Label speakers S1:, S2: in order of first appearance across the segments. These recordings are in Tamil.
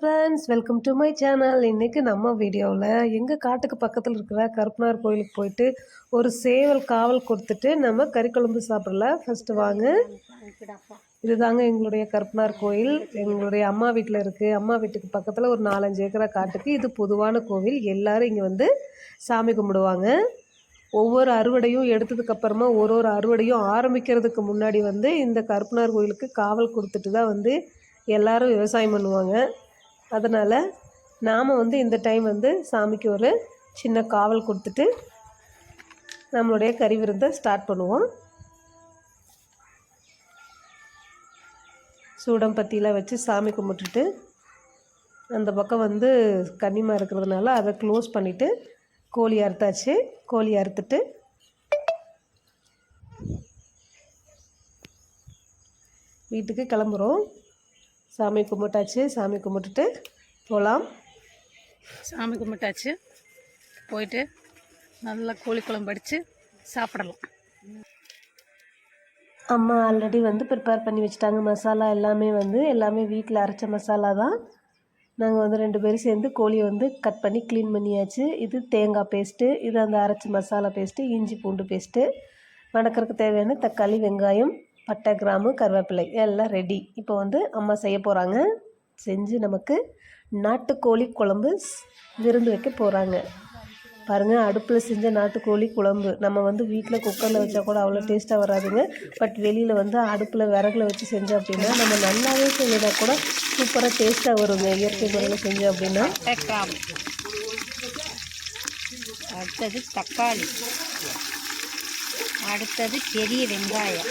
S1: Friends welcome to my channel இன்றைக்கி நம்ம வீடியோவில் எங்கள் காட்டுக்கு பக்கத்தில் இருக்கிற கருப்பனார் கோயிலுக்கு போயிட்டு ஒரு சேவல் காவல் கொடுத்துட்டு நம்ம கறி குழம்பு சாப்பிடல. ஃபஸ்ட்டு வாங்க. இதுதாங்க எங்களுடைய கருப்பனார் கோயில். எங்களுடைய அம்மா வீட்டில் இருக்குது அம்மா வீட்டுக்கு பக்கத்தில் ஒரு நாலஞ்சு ஏக்கரா காட்டுக்கு இது பொதுவான கோவில். எல்லாரும் இங்கே வந்து சாமி கும்பிடுவாங்க. ஒவ்வொரு அறுவடையும் எடுத்ததுக்கப்புறமா ஒரு ஒரு அறுவடையும் ஆரம்பிக்கிறதுக்கு முன்னாடி வந்து இந்த கருப்பனார் கோயிலுக்கு காவல் கொடுத்துட்டு தான் வந்து எல்லாரும் விவசாயம் பண்ணுவாங்க. அதனால் நாம் வந்து இந்த டைம் வந்து சாமிக்கு ஒரு சின்ன காவல் கொடுத்துட்டு நம்மளுடைய கறி விருந்தை ஸ்டார்ட் பண்ணுவோம். சூடம் பத்திலாம் வச்சு சாமி கும்பிட்டுட்டு அந்த பக்கம் வந்து கன்னிமாக இருக்கிறதுனால அதை க்ளோஸ் பண்ணிவிட்டு கோழி அறுத்தாச்சு. கோழி அறுத்துட்டு வீட்டுக்கு கிளம்புறோம். சாமி கும்பிட்டாச்சு. சாமி கும்பிட்டுட்டு போகலாம்
S2: சாமி கும்பிட்டாச்சு. போயிட்டு நல்லா கோழி குழம்பு அடித்து சாப்பிடலாம்.
S1: அம்மா ஆல்ரெடி வந்து ப்ரிப்பேர் பண்ணி வச்சுட்டாங்க. மசாலா எல்லாமே வந்து எல்லாமே வீட்டில் அரைச்ச மசாலா தான். நாங்கள் வந்து ரெண்டு பேரும் சேர்ந்து கோழியை வந்து கட் பண்ணி க்ளீன் பண்ணியாச்சு. இது தேங்காய் பேஸ்ட்டு இது அந்த அரைச்ச மசாலா பேஸ்ட்டு இஞ்சி பூண்டு பேஸ்ட்டு வணக்கறதுக்கு தேவையான தக்காளி வெங்காயம் பட்டை கிராமு கருவேப்பிலை எல்லாம் ரெடி இப்போ வந்து அம்மா செய்ய போகிறாங்க செஞ்சு நமக்கு நாட்டுக்கோழி குழம்பு விருந்து வைக்க போகிறாங்க பாருங்கள் அடுப்பில் செஞ்ச நாட்டுக்கோழி குழம்பு. நம்ம வந்து வீட்டில் குக்கரில் வச்சா கூட அவ்வளோ டேஸ்ட்டாக வராதுங்க. பட் வெளியில் வந்து அடுப்பில் விறகுல வச்சு செஞ்சோம் அப்படின்னா நம்ம நல்லாவே செஞ்சதா கூட சூப்பராக டேஸ்ட்டாக வருங்க. இயற்கை முறையில் செஞ்சோம் அப்படின்னா.
S2: அடுத்தது தக்காளி. அடுத்தது பெரிய வெங்காயம்.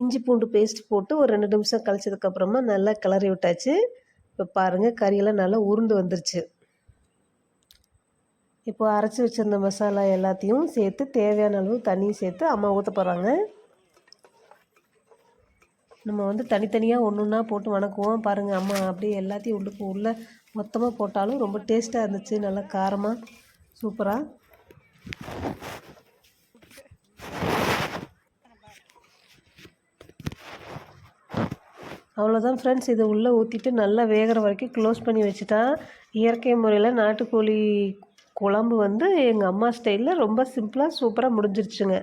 S1: இஞ்சி பூண்டு பேஸ்ட் போட்டு ஒரு ரெண்டு நிமிஷம் கழிச்சதுக்கப்புறமா நல்லா கிளறி விட்டாச்சு. இப்போ பாருங்கள் கறியெல்லாம் நல்லா உருண்டு வந்துருச்சு. இப்போ அரைச்சி வச்சுருந்த மசாலா எல்லாத்தையும் சேர்த்து தேவையான அளவு தண்ணியும் சேர்த்து அம்மா ஊற்ற போகிறாங்க நம்ம வந்து தனித்தனியாக ஒன்று ஒன்றா போட்டு வணக்குவோம். பாருங்கள் அம்மா அப்படியே எல்லாத்தையும் உள்ளுக்கு உள்ளே மொத்தமாக போட்டாலும் ரொம்ப டேஸ்ட்டாக இருந்துச்சு. நல்லா காரமாக சூப்பராக அவ்வளோதான் ஃப்ரெண்ட்ஸ் இதை உள்ளே ஊற்றிட்டு நல்லா வேகிற வரைக்கும் க்ளோஸ் பண்ணி வச்சுட்டா இயற்கை முறையில் நாட்டுக்கோழி குழம்பு வந்து எங்கள் அம்மா ஸ்டைலில் ரொம்ப சிம்பிளாக சூப்பராக முடிஞ்சிருச்சுங்க.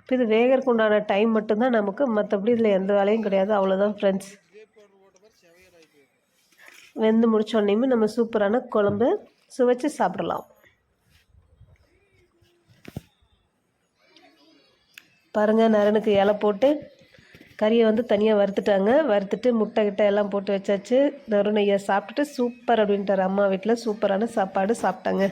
S1: இப்போ இது வேகிறதுக்கு உண்டான டைம் மட்டும்தான் நமக்கு. மற்றபடி இதில் எந்த வேலையும் கிடையாது. அவ்வளோதான் ஃப்ரெண்ட்ஸ் வெந்து முடித்தோடனையுமே நம்ம சூப்பரான குழம்பு சுவைச்சு சாப்பிடலாம். பாருங்கள் நரனுக்கு இலை போட்டு கறியை வந்து தனியாக வறுத்துட்டாங்க. வறுத்துட்டு முட்டை கிட்ட எல்லாம் போட்டு வச்சாச்சு. நறுநெய்யை சாப்பிட்டுட்டு சூப்பர் அப்படின்ட்டார் அம்மா வீட்டில் சூப்பரான சாப்பாடு சாப்பிட்டாங்க.